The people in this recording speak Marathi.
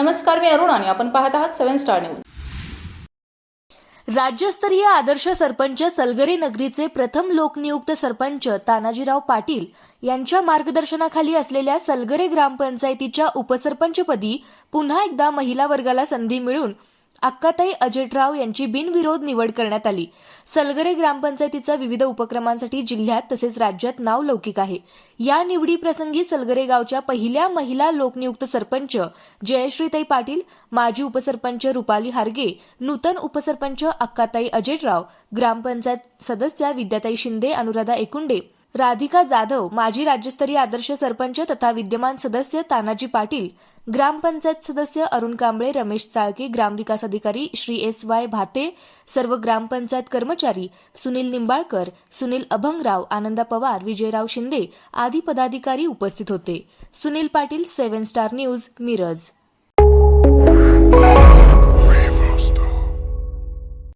नमस्कार मी अरुण आणि आपण पाहत आहात सेव्हन स्टार न्यूज. राज्यस्तरीय आदर्श सरपंच सलगरे नगरीचे प्रथम लोकनियुक्त सरपंच तानाजीराव पाटील यांच्या मार्गदर्शनाखाली असलेल्या सलगरे ग्रामपंचायतीच्या उपसरपंचपदी पुन्हा एकदा महिला वर्गाला संधी मिळून अक्काताई अजेटराव यांची बिनविरोध निवड करण्यात आली. सलगरे ग्रामपंचायतीचा विविध उपक्रमांसाठी जिल्ह्यात तसेच राज्यात नाव लौकिक आहे. या निवडीप्रसंगी सलगरे गावच्या पहिल्या महिला लोकनियुक्त सरपंच जयश्रीताई पाटील माजी उपसरपंच रुपाली हार्गे नूतन उपसरपंच अक्काताई अजेटराव ग्रामपंचायत सदस्या विद्याताई शिंदे अनुराधा एकुंडे राधिका जाधव माजी राज्यस्तरीय आदर्श सरपंच तथा विद्यमान सदस्य तानाजी पाटील ग्रामपंचायत सदस्य अरुण कांबळे रमेश चाळके ग्रामविकास अधिकारी श्री एस वाय भाते सर्व ग्रामपंचायत कर्मचारी सुनील निंबाळकर सुनील अभंगराव आनंदा पवार विजयराव शिंदे आदी पदाधिकारी उपस्थित होते. Sunil Patil seven star news Miraj.